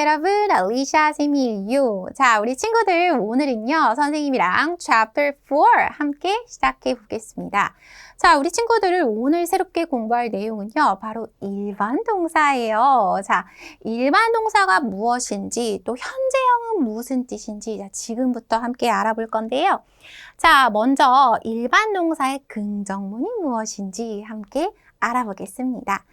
여러분 알리샤 쌤이에요 자 우리 친구들 오늘은요 선생님이랑 chapter 4 함께 시작해 보겠습니다. 자 우리 친구들을 오늘 새롭게 공부할 내용은요 바로 일반 동사예요. 자 일반 동사가 무엇인지 또 현재형은 무슨 뜻인지 자, 지금부터 함께 알아볼 건데요. 자 먼저 일반 동사의 긍정문이 무엇인지 함께 알아보겠습니다.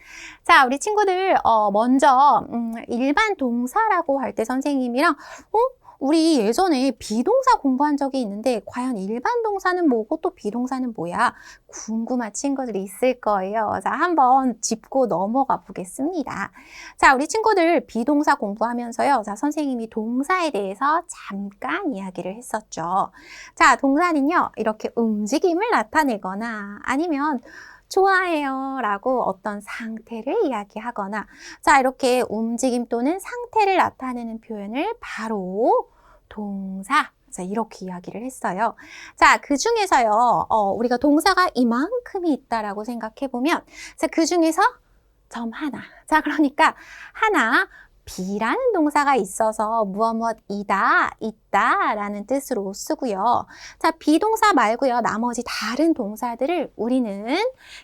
자, 우리 친구들 어, 먼저 음, 일반 동사라고 할 때 선생님이랑 어? 우리 예전에 비동사 공부한 적이 있는데 과연 일반 동사는 뭐고 또 비동사는 뭐야? 궁금한 친구들이 있을 거예요. 자, 한번 짚고 넘어가 보겠습니다. 자, 우리 친구들 비동사 공부하면서요. 자, 선생님이 동사에 대해서 잠깐 이야기를 했었죠. 자, 동사는요. 이렇게 움직임을 나타내거나 아니면 좋아해요 라고 어떤 상태를 이야기하거나 자 이렇게 움직임 또는 상태를 나타내는 표현을 바로 동사 자, 이렇게 이야기를 했어요. 자, 그 중에서요, 어, 우리가 동사가 이만큼이 있다라고 생각해 보면, 자, 그 중에서 점 하나. 자, 그러니까 하나, 비라는 동사가 있어서 무엇 무엇이다, 있다 라는 뜻으로 쓰고요. 자, 비동사 말고요. 나머지 다른 동사들을 우리는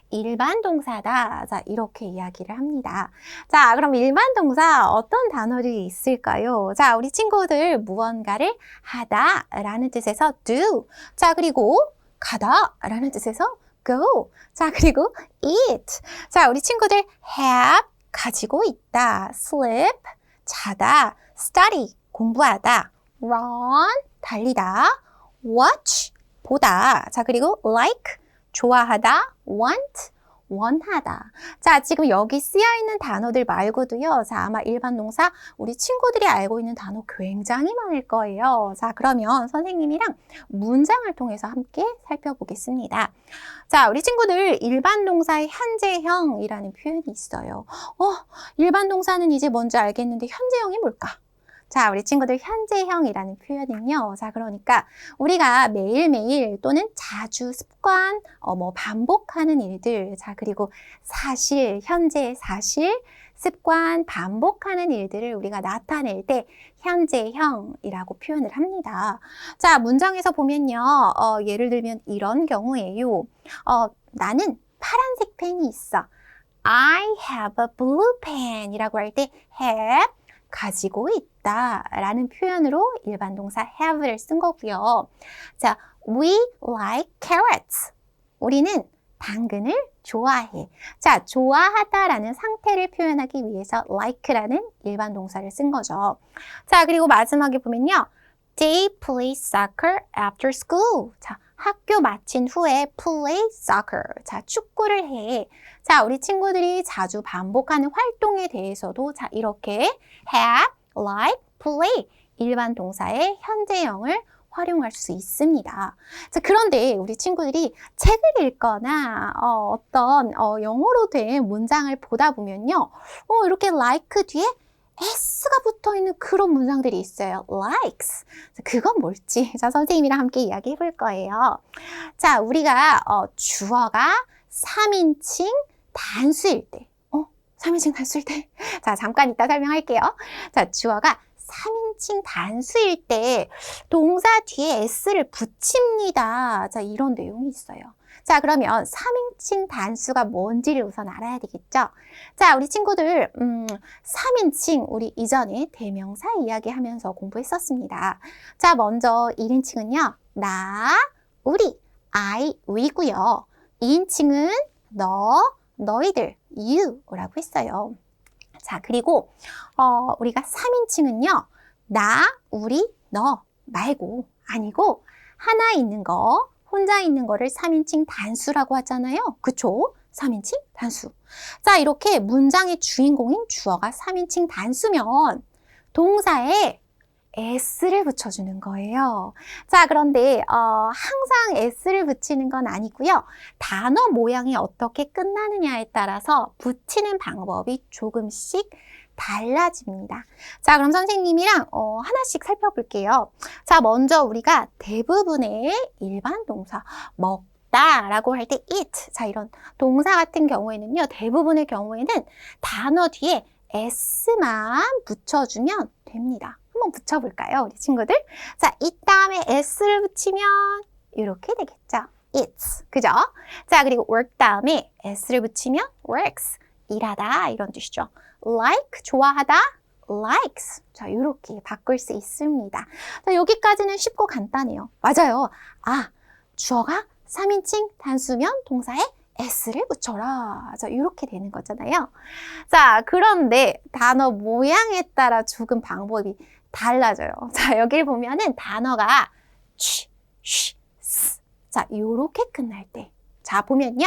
일반 동사다. 자, 이렇게 이야기를 합니다. 자, 그럼 일반 동사 어떤 단어들이 있을까요? 자, 우리 친구들 무언가를 하다 라는 뜻에서 do. 자, 그리고 가다 라는 뜻에서 go. 자, 그리고 eat. 자, 우리 친구들 have 가지고 있다. sleep, 자다. study, 공부하다. run, 달리다. watch, 보다. 자, 그리고 like, 좋아하다. want, 원하다. 자, 지금 여기 쓰여 있는 단어들 말고도요. 자, 아마 일반 동사 우리 친구들이 알고 있는 단어 굉장히 많을 거예요. 자, 그러면 선생님이랑 문장을 통해서 함께 살펴보겠습니다. 자, 우리 친구들 일반 동사의 현재형이라는 표현이 있어요. 어, 일반 동사는 이제 뭔지 알겠는데 현재형이 뭘까? 자, 우리 친구들 현재형이라는 표현은요. 자, 그러니까 우리가 매일매일 또는 자주 습관, 어, 뭐 반복하는 일들, 자, 그리고 사실, 현재 사실, 습관, 반복하는 일들을 우리가 나타낼 때 현재형이라고 표현을 합니다. 자, 문장에서 보면요. 어, 예를 들면 이런 경우에요. 어, 나는 파란색 펜이 있어. I have a blue pen 이라고 할 때 have 가지고 있다 라는 표현으로 일반 동사 have를 쓴 거고요. 자, we like carrots. 우리는 당근을 좋아해. 자, 좋아하다라는 상태를 표현하기 위해서 like라는 일반 동사를 쓴 거죠. 자, 그리고 마지막에 보면요. They play soccer after school. 자, 학교 마친 후에 play soccer. 자, 축구를 해. 자, 우리 친구들이 자주 반복하는 활동에 대해서도 자, 이렇게 have, like, play 일반 동사의 현재형을 활용할 수 있습니다. 자, 그런데 우리 친구들이 책을 읽거나 어, 떤 어, 영어로 된 문장을 보다 보면요. 어, 이렇게 like 뒤에 s가 붙어 있는 그런 문장들이 있어요. likes. 그건 뭘지 자, 선생님이랑 함께 이야기해 볼 거예요. 자, 우리가 어, 주어가 3인칭 단수일 때. 어? 3인칭 단수일 때. 자, 잠깐 이따 설명할게요. 자, 주어가 3인칭 단수일 때 동사 뒤에 s를 붙입니다. 자, 이런 내용이 있어요. 자, 그러면 3인칭 단수가 뭔지를 우선 알아야 되겠죠? 자, 우리 친구들, 음, 3인칭, 우리 이전에 대명사 이야기하면서 공부했었습니다. 자, 먼저 1인칭은요, 나, 우리, I, we고요. 2인칭은 너, 너희들, you라고 했어요. 자, 그리고, 어, 우리가 3인칭은요, 나, 우리, 너 말고, 아니고, 하나 있는 거, 혼자 있는 거를 3인칭 단수라고 하잖아요. 그쵸? 3인칭 단수. 자, 이렇게 문장의 주인공인 주어가 3인칭 단수면 동사에 s를 붙여주는 거예요. 자, 그런데 어, 항상 s를 붙이는 건 아니고요. 단어 모양이 어떻게 끝나느냐에 따라서 붙이는 방법이 조금씩 달라집니다. 자, 그럼 선생님이랑 어, 하나씩 살펴볼게요. 자, 먼저 우리가 대부분의 일반 동사 먹다 라고 할때 eat. 자, 이런 동사 같은 경우에는요, 대부분의 경우에는 단어 뒤에 s만 붙여주면 됩니다. 한번 붙여볼까요, 우리 친구들? 자, 이 다음에 s를 붙이면 이렇게 되겠죠. it's, 그죠? 자, 그리고 work 다음에 s를 붙이면 works, 일하다 이런 뜻이죠. like, 좋아하다, likes. 자, 이렇게 바꿀 수 있습니다. 자, 여기까지는 쉽고 간단해요. 맞아요. 아, 주어가 3인칭 단수면 동사에 s를 붙여라. 자, 이렇게 되는 거잖아요. 자, 그런데 단어 모양에 따라 조금 방법이 달라져요. 자, 여기를 보면은 단어가 취, 쉬, 스. 자, 요렇게 끝날 때. 자, 보면요.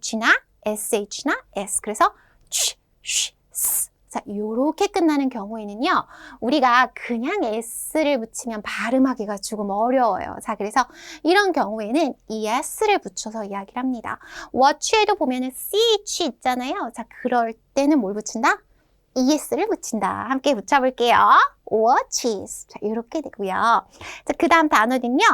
ch나 sh나 s. 그래서 취, 쉬, 스. 자, 요렇게 끝나는 경우에는요. 우리가 그냥 s를 붙이면 발음하기가 조금 어려워요. 자, 그래서 이런 경우에는 이 s를 붙여서 이야기를 합니다. watch에도 보면은 ch 있잖아요. 자, 그럴 때는 뭘 붙인다? Es를 붙인다. 함께 붙여볼게요. watches. 자, 이렇게 되고요. 자, 그 다음 단어는요.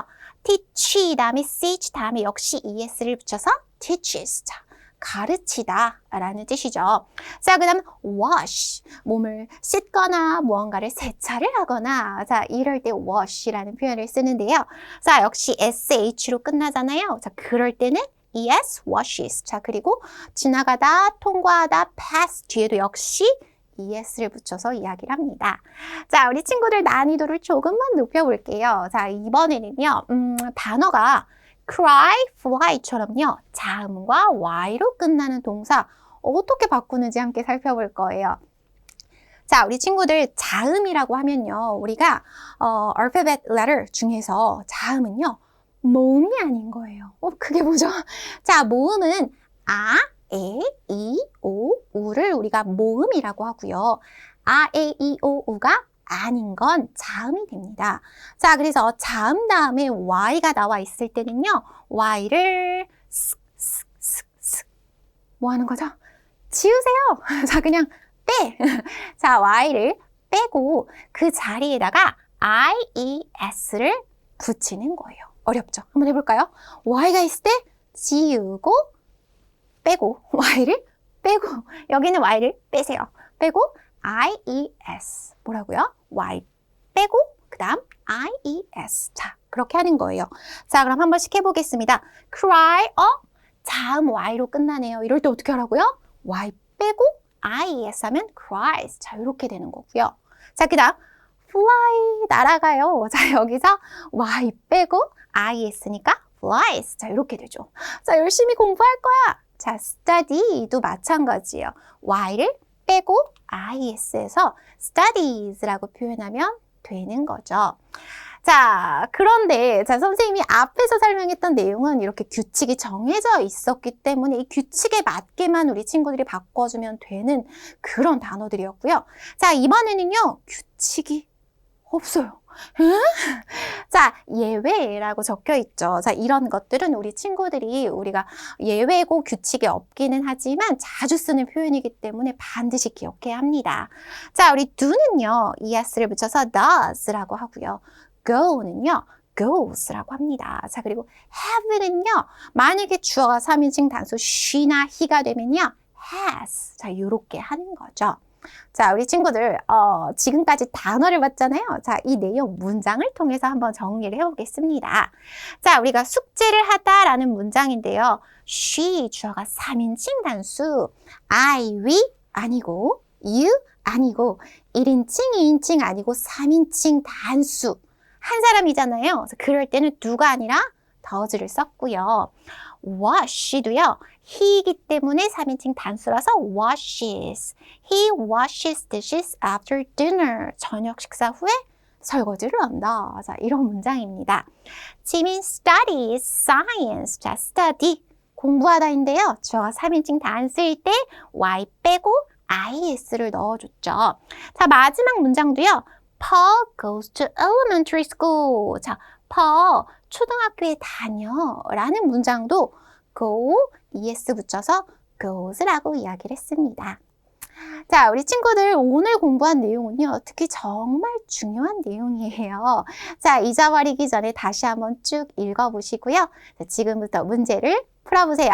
teach 다음에 ch 다음에 역시 es를 붙여서 teaches. 자, 가르치다 라는 뜻이죠. 자, 그 다음 wash, 몸을 씻거나 무언가를 세차를 하거나 자, 이럴 때 wash라는 표현을 쓰는데요. 자, 역시 sh로 끝나잖아요. 자, 그럴 때는 es, washes. 자, 그리고 지나가다, 통과하다, pass 뒤에도 역시 es를 붙여서 이야기를 합니다. 자, 우리 친구들 난이도를 조금만 높여볼게요. 자, 이번에는요, 음, 단어가 cry, fly처럼요. 자음과 y로 끝나는 동사 어떻게 바꾸는지 함께 살펴볼 거예요. 자, 우리 친구들 자음이라고 하면요. 우리가 어, alphabet letter 중에서 자음은요. 모음이 아닌 거예요. 어, 그게 뭐죠? 자, 모음은 아, 에, 이, 오, 우를 우리가 모음이라고 하고요. 아, 에, 이, 오, 우가 아닌 건 자음이 됩니다. 자, 그래서 자음 다음에 y가 나와 있을 때는요. y를 쓱, 쓱, 쓱, 쓱. 뭐 하는 거죠? 지우세요. 자, 그냥 빼. 자, y를 빼고 그 자리에다가 ies를 붙이는 거예요. 어렵죠? 한번 해볼까요? y가 있을 때 지우고 빼고 y를 빼고 여기는 y를 빼세요. 빼고 ies 뭐라고요? y 빼고 그 다음 ies 자 그렇게 하는 거예요. 자 그럼 한 번씩 해보겠습니다. cry 어 자음 y로 끝나네요. 이럴 때 어떻게 하라고요? y 빼고 ies 하면 cries 자 이렇게 되는 거고요. 자 그 다음 fly 날아가요. 자 여기서 y 빼고 ies니까 flies 자 이렇게 되죠. 자 열심히 공부할 거야. 자 study도 마찬가지예요. y를 빼고 is에서 studies라고 표현하면 되는 거죠. 자, 그런데 자 선생님이 앞에서 설명했던 내용은 이렇게 규칙이 정해져 있었기 때문에 이 규칙에 맞게만 우리 친구들이 바꿔주면 되는 그런 단어들이었고요. 자, 이번에는요. 규칙이 없어요. 자, 예외라고 적혀 있죠. 자, 이런 것들은 우리 친구들이 우리가 예외고 규칙이 없기는 하지만 자주 쓰는 표현이기 때문에 반드시 기억해야 합니다. 자, 우리 do는요, es를 붙여서 does라고 하고요. go는요, goes라고 합니다. 자, 그리고 have는요, 만약에 주어가 3인칭 단수 she나 he가 되면요, has. 자, 요렇게 하는 거죠. 자, 우리 친구들, 어, 지금까지 단어를 봤잖아요. 자, 이 내용 문장을 통해서 한번 정리를 해보겠습니다. 자, 우리가 숙제를 하다라는 문장인데요. she 주어가 3인칭 단수, I, we 아니고, you 아니고, 1인칭, 2인칭 아니고 3인칭 단수. 한 사람이잖아요. 그럴 때는 누가 아니라 더즈를 썼고요. Wash도요. he이기 때문에 3인칭 단수라서 washes. He washes dishes after dinner. 저녁 식사 후에 설거지를 한다. 자, 이런 문장입니다. 지민 studies science. 자, study. 공부하다인데요. 주어가 3인칭 단수일 때 y 빼고 is를 넣어줬죠. 자, 마지막 문장도요. Paul goes to elementary school. 자, Paul 초등학교에 다녀 라는 문장도 go, es 붙여서 goes라고 이야기를 했습니다. 자, 우리 친구들 오늘 공부한 내용은요, 특히 정말 중요한 내용이에요. 자, 잊어버리기 전에 다시 한번 쭉 읽어보시고요. 자, 지금부터 문제를 풀어보세요.